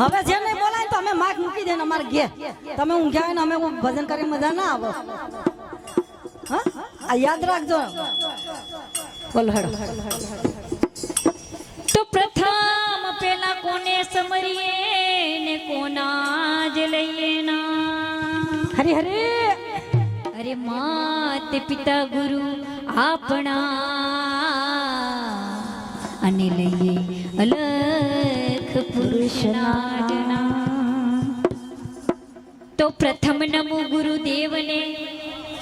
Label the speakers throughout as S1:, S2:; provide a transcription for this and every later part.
S1: હવે જે નહીં બોલાય તો અમે માગ મૂકી દે ને અમારે ઘેર. તમે ઊંઘ્યા ને અમે ભજન કરી મજા ના આવો. હા? આ યાદ રાખજો. બોલો
S2: તો પ્રથમ પેલા કોને સમરીએ ને કોના જ લઈએ ના?
S1: હરે હરે.
S2: અરે માત પિતા ગુરુ આપણા અને લઈએ જના તો પ્રથમ નમો ગુરુદેવને,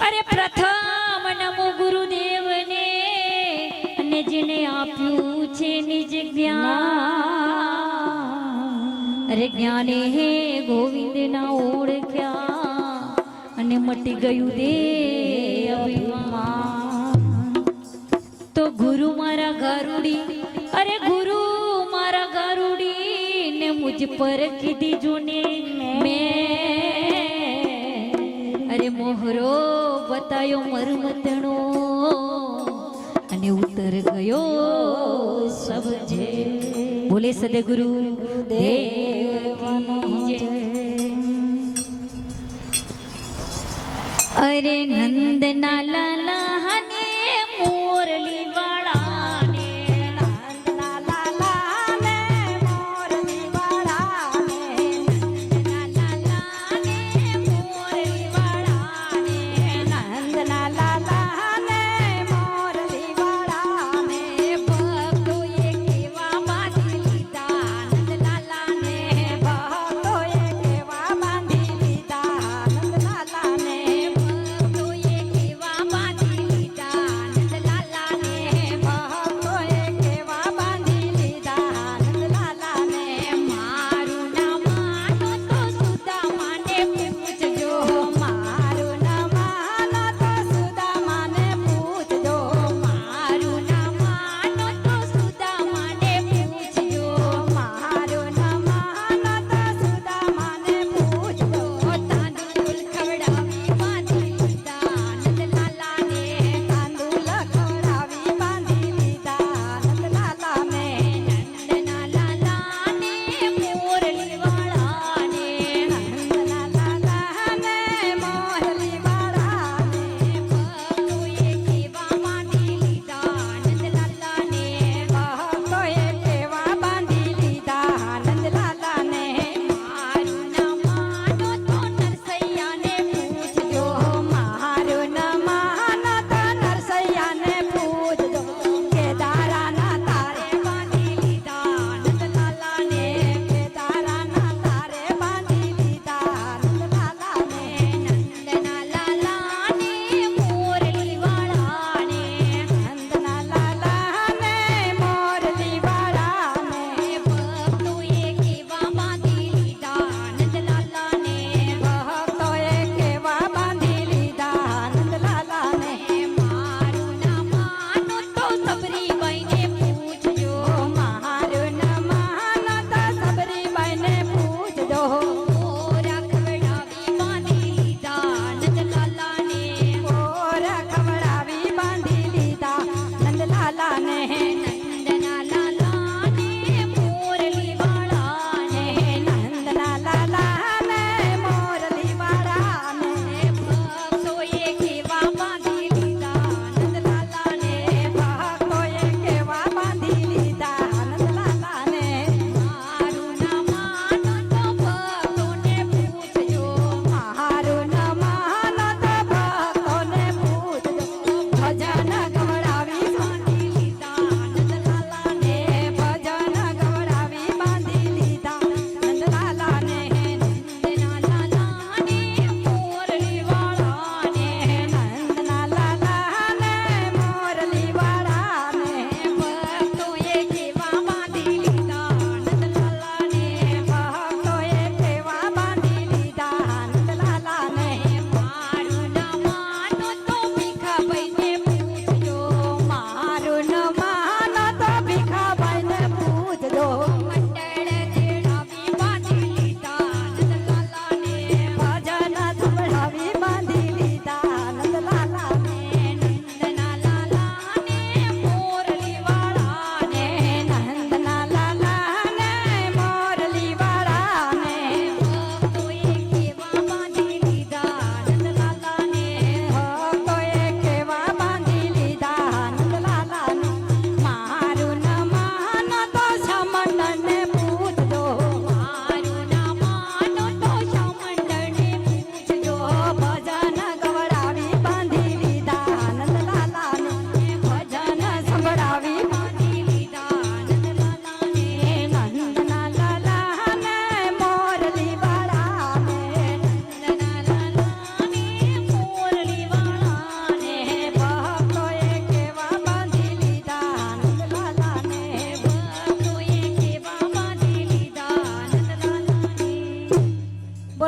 S2: અરે પ્રથમ નમો ગુરુદેવને, અને જેને આપ્યું છે નિજ જ્ઞાન. અરે જ્ઞાને હે ગોવિંદ ના ઓળખ્યા, અને મટી ગયું દે અભિમાન. તો ગુરુ મારા ગરુડી, અરે ગુરુ મુજ પર કીધી જોને મેં અરે મોહરો બતાયો મરમતણો અને ઉતર ગયો સબજે બોલે સદગુરુ દેવ કી જય. અરે નંદના લાલા